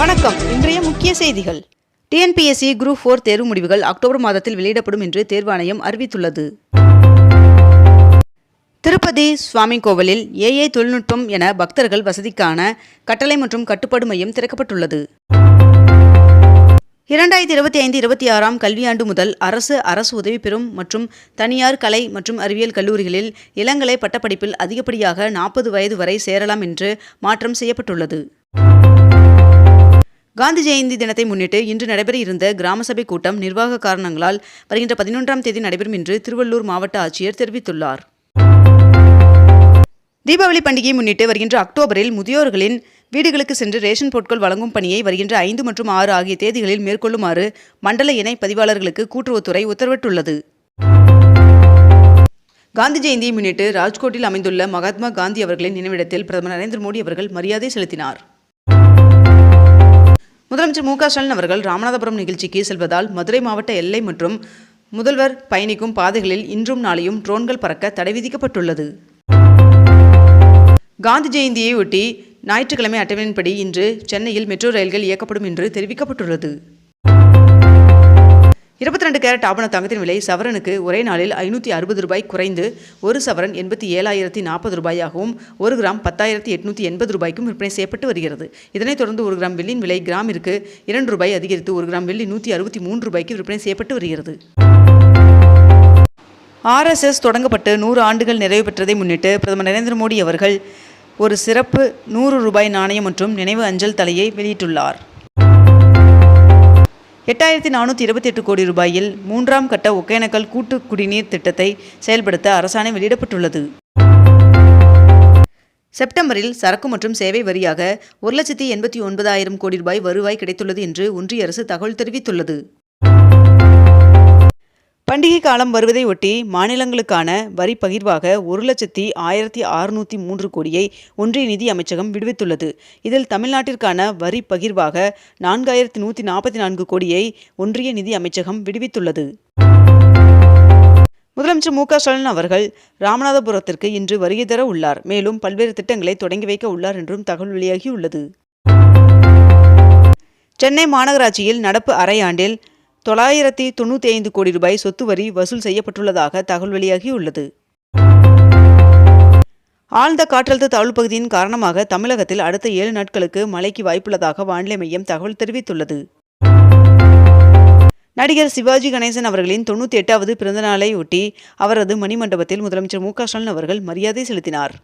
வணக்கம். இன்றைய முக்கிய செய்திகள். டிஎன்பிஎஸ்சி குரூப் ஃபோர் தேர்வு முடிவுகள் அக்டோபர் மாதத்தில் வெளியிடப்படும் என்று தேர்வாணையம் அறிவித்துள்ளது. திருப்பதி சுவாமி கோவிலில் ஏஏ தொழில்நுட்பம் என பக்தர்கள் வசதிக்கான கட்டளை மற்றும் கட்டுப்பாடு மையம் திறக்கப்பட்டுள்ளது. இரண்டாயிரத்தி இருபத்தி ஐந்து இருபத்தி ஆறாம் கல்வியாண்டு முதல் அரசு அரசு உதவி பெறும் மற்றும் தனியார் கலை மற்றும் அறிவியல் கல்லூரிகளில் இளங்கலை பட்டப்படிப்பில் அதிகப்படியாக நாற்பது வயது வரை சேரலாம் என்று மாற்றம் செய்யப்பட்டுள்ளது. காந்தி ஜெயந்தி தினத்தை முன்னிட்டு இன்று நடைபெற இருந்த கிராம சபை கூட்டம் நிர்வாக காரணங்களால் வருகின்ற பதினொன்றாம் தேதி நடைபெறும் என்று திருவள்ளூர் மாவட்ட ஆட்சியர் தெரிவித்துள்ளார். தீபாவளி பண்டிகையை முன்னிட்டு வருகின்ற அக்டோபரில் முதியோர்களின் வீடுகளுக்கு சென்று ரேஷன் பொருட்கள் வழங்கும் பணியை வருகின்ற ஐந்து மற்றும் ஆறு ஆகிய தேதிகளில் மேற்கொள்ளுமாறு மண்டல இணை பதிவாளர்களுக்கு கூட்டுறவுத்துறை உத்தரவிட்டுள்ளது. காந்தி ஜெயந்தியை முன்னிட்டு ராஜ்கோட்டில் அமைந்துள்ள மகாத்மா காந்தி அவர்களின் நினைவிடத்தில் பிரதமர் நரேந்திர மோடி அவர்கள் மரியாதை செலுத்தினார். முதலமைச்சர் மு க ஸ்டாலின் அவர்கள் ராமநாதபுரம் நிகழ்ச்சிக்கு செல்வதால் மதுரை மாவட்ட எல்லை மற்றும் முதல்வர் பயணிக்கும் பாதைகளில் இன்றும் நாளையும் ட்ரோன்கள் பறக்க தடை விதிக்கப்பட்டுள்ளது. காந்தி ஜெயந்தியை ஒட்டி ஞாயிற்றுக்கிழமை அட்டவணையின்படி இன்று சென்னையில் மெட்ரோ ரயில்கள் இயக்கப்படும் என்று தெரிவிக்கப்பட்டுள்ளது. இருபத்தி ரெண்டு கேரட் ஆபண தங்கத்தின் விலை சவரனுக்கு ஒரே நாளில் ஐநூற்றி அறுபது ரூபாய் குறைந்து ஒரு சவரன் எண்பத்தி ஏழாயிரத்தி நாற்பது ரூபாயாகவும் ஒரு கிராம் பத்தாயிரத்தி எட்நூற்றி எண்பது ரூபாய்க்கும் விற்பனை செய்யப்பட்டு வருகிறது. இதனைத் தொடர்ந்து ஒரு கிராம் வெள்ளியின் விலை கிராமிற்கு இரண்டு ரூபாய் அதிகரித்து ஒரு கிராம் வெள்ளி நூற்றி அறுபத்தி மூன்று ரூபாய்க்கு விற்பனை செய்யப்பட்டு வருகிறது. ஆர்எஸ்எஸ் தொடங்கப்பட்டு நூறு ஆண்டுகள் நிறைவு பெற்றதை முன்னிட்டு பிரதமர் நரேந்திர மோடி அவர்கள் ஒரு சிறப்பு நூறு ரூபாய் நாணயம் மற்றும் நினைவு அஞ்சல் தலையை வெளியிட்டுள்ளார். எட்டாயிரத்தி நானூற்றி இருபத்தி எட்டு கோடி ரூபாயில் மூன்றாம் கட்ட ஒகேனக்கல் கூட்டு குடிநீர் திட்டத்தை செயல்படுத்த அரசாணை வெளியிடப்பட்டுள்ளது. செப்டம்பரில் சரக்கு மற்றும் சேவை வரியாக ஒரு லட்சத்தி எண்பத்தி ஒன்பதாயிரம் கோடி ரூபாய் வருவாய் கிடைத்துள்ளது என்று ஒன்றிய அரசு தகவல் தெரிவித்துள்ளது. பண்டிகை காலம் வருவதை ஒட்டி மாநிலங்களுக்கான வரி பகிர்வாக ஒரு லட்சத்தி ஆயிரத்தி அறுநூற்றி மூன்று கோடியை ஒன்றிய நிதி அமைச்சகம் விடுவித்துள்ளது. இதில் தமிழ்நாட்டிற்கான வரி பகிர்வாக நான்காயிரத்தி நூற்றி நாற்பத்தி நான்கு கோடியை ஒன்றிய நிதி அமைச்சகம் விடுவித்துள்ளது. முதலமைச்சர் மு க ஸ்டாலின் அவர்கள் ராமநாதபுரத்திற்கு இன்று வருகை தர உள்ளார். மேலும் பல்வேறு திட்டங்களை தொடங்கி வைக்க உள்ளார் என்றும் தகவல் வெளியாகியுள்ளது. சென்னை மாநகராட்சியில் நடப்பு அரையாண்டில் தொள்ளாயிரத்தி தொண்ணூற்றி ஐந்து கோடி ரூபாய் சொத்து வரி வசூல் செய்யப்பட்டுள்ளதாக தகவல் வெளியாகியுள்ளது. ஆழ்ந்த காற்றழுத்த தாழ்வு பகுதியின் காரணமாக தமிழகத்தில் அடுத்த ஏழு நாட்களுக்கு மழைக்கு வாய்ப்புள்ளதாக வானிலை மையம் தகவல் தெரிவித்துள்ளது. நடிகர் சிவாஜி கணேசன் அவர்களின் தொண்ணூற்றி எட்டாவது பிறந்தநாளை ஒட்டி அவரது மணிமண்டபத்தில் முதலமைச்சர் மு க ஸ்டாலின் அவர்கள் மரியாதை செலுத்தினார்.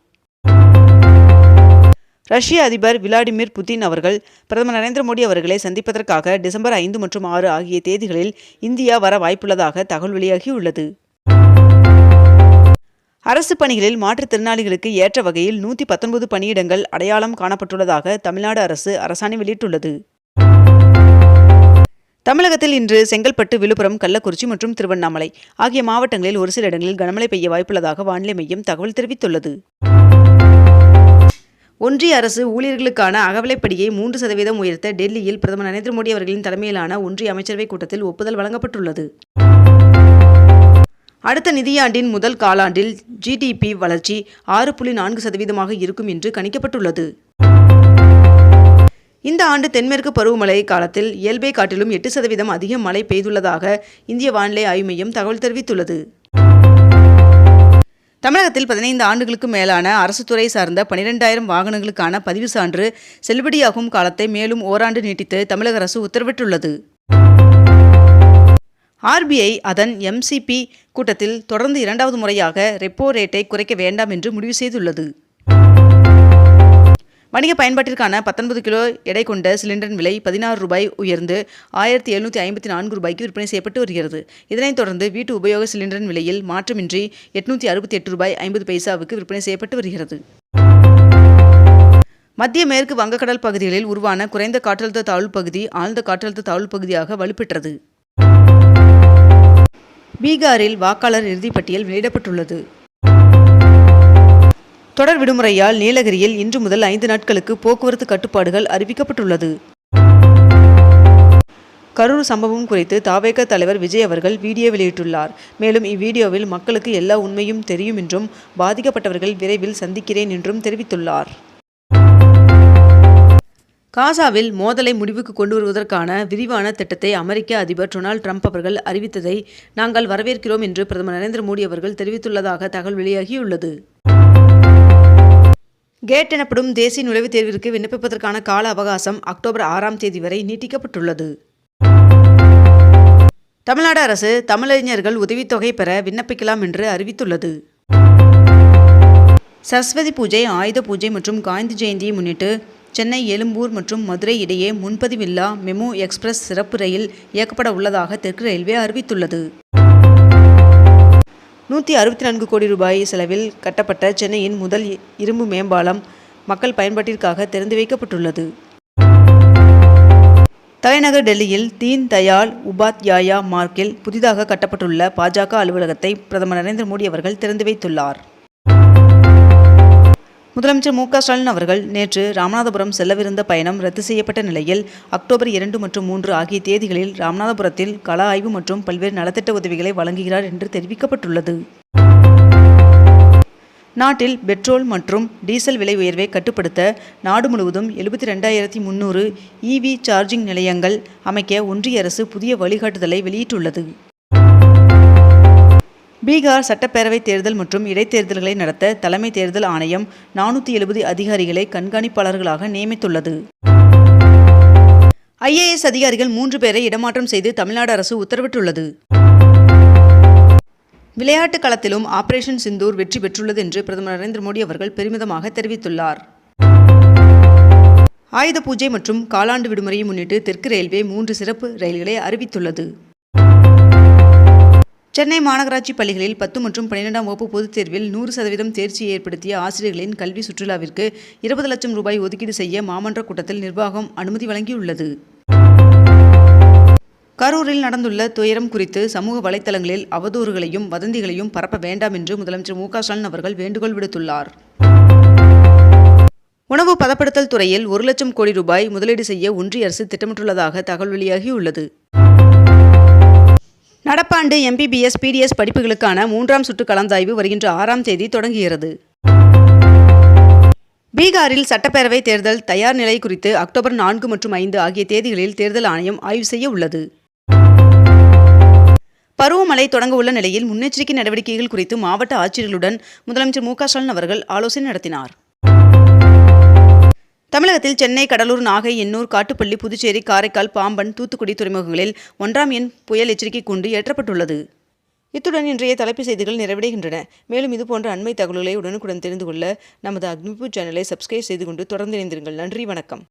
ரஷ்ய அதிபர் விளாடிமிர் புதின் அவர்கள் பிரதமர் நரேந்திர மோடி அவர்களை சந்திப்பதற்காக டிசம்பர் ஐந்து மற்றும் ஆறு ஆகிய தேதிகளில் இந்தியா வர வாய்ப்புள்ளதாக தகவல் வெளியாகியுள்ளது. அரசு பணிகளில் மாற்றுத்திறனாளிகளுக்கு ஏற்ற வகையில் நூற்றி பத்தொன்பது பணியிடங்கள் அடையாளம் காணப்பட்டுள்ளதாக தமிழ்நாடு அரசு அரசாணை வெளியிட்டுள்ளது. தமிழகத்தில் இன்று செங்கல்பட்டு விழுப்புரம் கள்ளக்குறிச்சி மற்றும் திருவண்ணாமலை ஆகிய மாவட்டங்களில் ஒரு சில இடங்களில் கனமழை பெய்ய வாய்ப்புள்ளதாக வானிலை மையம் தகவல் தெரிவித்துள்ளது. ஒன்றிய அரசு ஊழியர்களுக்கான அகவிலைப்படியை மூன்று சதவீதம் உயர்த்த டெல்லியில் பிரதமர் நரேந்திர மோடி அவர்களின் தலைமையிலான ஒன்றிய அமைச்சரவைக் கூட்டத்தில் ஒப்புதல் வழங்கப்பட்டுள்ளது. அடுத்த நிதியாண்டின் முதல் காலாண்டில் ஜிடிபி வளர்ச்சி ஆறு புள்ளி நான்கு சதவீதமாக இருக்கும் என்று கணிக்கப்பட்டுள்ளது. இந்த ஆண்டு தென்மேற்கு பருவமழை காலத்தில் இயல்பை காட்டிலும் எட்டு சதவீதம் அதிக மழை பெய்துள்ளதாக இந்திய வானிலை ஆய்வு மையம் தகவல் தெரிவித்துள்ளது. தமிழகத்தில் பதினைந்து ஆண்டுகளுக்கு மேலான அரசு துறை சார்ந்த பனிரெண்டாயிரம் வாகனங்களுக்கான பதிவு சான்று செல்லுபடியாகும் காலத்தை மேலும் ஓராண்டு நீட்டித்து தமிழக அரசு உத்தரவிட்டுள்ளது. ஆர்பிஐ அதன் எம்சிபி கூட்டத்தில் தொடர்ந்து இரண்டாவது முறையாக ரெப்போ ரேட்டை குறைக்க வேண்டாம் என்று முடிவு செய்துள்ளது. வணிக பயன்பாட்டிற்கான பத்தொன்பது கிலோ எடை கொண்ட சிலிண்டரின் விலை பதினாறு ரூபாய் உயர்ந்து ஆயிரத்தி எழுநூற்றி ஐம்பத்தி நான்கு ரூபாய்க்கு விற்பனை செய்யப்பட்டு வருகிறது. இதனைத் தொடர்ந்து வீட்டு உபயோக சிலிண்டரின் விலையில் மாற்றமின்றி எட்நூற்றி அறுபத்தி எட்டு ரூபாய் ஐம்பது பைசாவுக்கு விற்பனை செய்யப்பட்டு வருகிறது. மத்திய மேற்கு வங்கக்கடல் பகுதிகளில் உருவான குறைந்த காற்றழுத்த தாழ்வு பகுதி ஆழ்ந்த காற்றழுத்த தாழ்வு பகுதியாக வலுப்பெற்றது. பீகாரில் வாக்காளர் இறுதிப்பட்டியல் வெளியிடப்பட்டுள்ளது. தொடர் விடுமுறையால் நீலகிரியில் இன்று முதல் ஐந்து நாட்களுக்கு போக்குவரத்து கட்டுப்பாடுகள் அறிவிக்கப்பட்டுள்ளது. கரூர் சம்பவம் குறித்து தாவேக தலைவர் விஜய் அவர்கள் வீடியோ வெளியிட்டுள்ளார். மேலும் இவ்வீடியோவில் மக்களுக்கு எல்லா உண்மையும் தெரியும் என்றும் பாதிக்கப்பட்டவர்கள் விரைவில் சந்திக்கிறேன் என்றும் தெரிவித்துள்ளார். காசாவில் மோதலை முடிவுக்கு கொண்டு வருவதற்கான விரிவான திட்டத்தை அமெரிக்க அதிபர் டொனால்ட் ட்ரம்ப் அவர்கள் அறிவித்ததை நாங்கள் வரவேற்கிறோம் என்று பிரதமர் நரேந்திர மோடி அவர்கள் தெரிவித்துள்ளதாக தகவல் வெளியாகியுள்ளது. கேட் எனப்படும் தேசிய நுழைவுத் தேர்விற்கு விண்ணப்பிப்பதற்கான கால அவகாசம் அக்டோபர் ஆறாம் தேதி வரை நீட்டிக்கப்பட்டுள்ளது. தமிழ்நாடு அரசு தமிழறிஞர்கள் உதவித்தொகை பெற விண்ணப்பிக்கலாம் என்று அறிவித்துள்ளது. சரஸ்வதி பூஜை ஆயுத பூஜை மற்றும் காந்தி ஜெயந்தியை முன்னிட்டு சென்னை எழும்பூர் மற்றும் மதுரை இடையே முன்பதிவில்லா மெமு எக்ஸ்பிரஸ் சிறப்பு ரயில் இயக்கப்பட உள்ளதாக தெற்கு ரயில்வே அறிவித்துள்ளது. நூற்றி அறுபத்தி நான்கு கோடி ரூபாய் செலவில் கட்டப்பட்ட சென்னையின் முதல் இரும்பு மேம்பாலம் மக்கள் பயன்பாட்டிற்காக திறந்து வைக்கப்பட்டுள்ளது. தலைநகர் டெல்லியில் தீன் தயாள் உபாத்யாயா மார்க்கில் புதிதாக கட்டப்பட்டுள்ள பாஜக அலுவலகத்தை பிரதமர் நரேந்திர மோடி அவர்கள் திறந்து வைத்துள்ளார். முதலமைச்சர் மு க ஸ்டாலின் அவர்கள் நேற்று ராமநாதபுரம் செல்லவிருந்த பயணம் ரத்து செய்யப்பட்ட நிலையில் அக்டோபர் இரண்டு மற்றும் மூன்று ஆகிய தேதிகளில் ராமநாதபுரத்தில் கள ஆய்வு மற்றும் பல்வேறு நலத்திட்ட உதவிகளை வழங்குகிறார் என்று தெரிவிக்கப்பட்டுள்ளது. நாட்டில் பெட்ரோல் மற்றும் டீசல் விலை உயர்வை கட்டுப்படுத்த நாடு முழுவதும் எழுபத்தி ரெண்டாயிரத்தி முந்நூறு இவி சார்ஜிங் நிலையங்கள் அமைக்க ஒன்றிய அரசு புதிய வழிகாட்டுதலை வெளியிட்டுள்ளது. பீகார் சட்டப்பேரவை தேர்தல் மற்றும் இடைத்தேர்தல்களை நடத்த தலைமை தேர்தல் ஆணையம் நானூற்றி எழுபது அதிகாரிகளை கண்காணிப்பாளர்களாக நியமித்துள்ளது. ஐஏஎஸ் அதிகாரிகள் மூன்று பேரை இடமாற்றம் செய்து தமிழ்நாடு அரசு உத்தரவிட்டுள்ளது. விளையாட்டு களத்திலும் ஆபரேஷன் சிந்தூர் வெற்றி பெற்றுள்ளது என்று பிரதமர் நரேந்திர மோடி அவர்கள் பெருமிதமாக தெரிவித்துள்ளார். ஆயுத பூஜை மற்றும் காலாண்டு விடுமுறையை முன்னிட்டு தெற்கு ரயில்வே மூன்று சிறப்பு ரயில்களை அறிவித்துள்ளது. சென்னை மாநகராட்சி பள்ளிகளில் பத்து மற்றும் பன்னிரெண்டாம் வகுப்பு பொதுத் தேர்வில் நூறு சதவீதம் தேர்ச்சியை ஏற்படுத்திய ஆசிரியர்களின் கல்வி சுற்றுலாவிற்கு இருபது லட்சம் ரூபாய் ஒதுக்கீடு செய்ய மாமன்ற கூட்டத்தில் நிர்வாகம் அனுமதி வழங்கியுள்ளது. கரூரில் நடந்துள்ள துயரம் குறித்து சமூக வலைத்தளங்களில் அவதூறுகளையும் வதந்திகளையும் பரப்ப வேண்டாம் என்று முதலமைச்சர் மு ஸ்டாலின் அவர்கள் வேண்டுகோள் விடுத்துள்ளார். உணவு பதப்படுத்தல் துறையில் ஒரு லட்சம் கோடி ரூபாய் முதலீடு செய்ய ஒன்றிய அரசு திட்டமிட்டுள்ளதாக தகவல் வெளியாகியுள்ளது. நடப்பாண்டு எம்பிபிஎஸ் பிடிஎஸ் படிப்புகளுக்கான மூன்றாம் சுற்று கலந்தாய்வு வருகின்ற ஆறாம் தேதி தொடங்குகிறது. பீகாரில் சட்டப்பேரவை தேர்தல் தயார் நிலை குறித்து அக்டோபர் நான்கு மற்றும் ஐந்து ஆகிய தேதிகளில் தேர்தல் ஆணையம் ஆய்வு செய்ய உள்ளது. பருவமழை தொடங்க உள்ள நிலையில் முன்னெச்சரிக்கை நடவடிக்கைகள் குறித்து மாவட்ட ஆட்சியர்களுடன் முதலமைச்சர் மு க ஸ்டாலின் அவர்கள் ஆலோசனை நடத்தினார். தமிழகத்தில் சென்னை கடலூர் நாகை எண்ணூர் காட்டுப்பள்ளி புதுச்சேரி காரைக்கால் பாம்பன் தூத்துக்குடி துறைமுகங்களில் ஒன்றாம் எண் புயல் எச்சரிக்கை கூண்டு ஏற்றப்பட்டுள்ளது. இத்துடன் இன்றைய தலைப்புச் செய்திகள் நிறைவடைகின்றன. மேலும் இதுபோன்ற அண்மை தகவல்களை உடனுக்குடன் தெரிந்து கொள்ள நமது அக்னிபூ சேனலை சப்ஸ்கிரைப் செய்து கொண்டு தொடர்ந்து இணைந்திருங்கள். நன்றி வணக்கம்.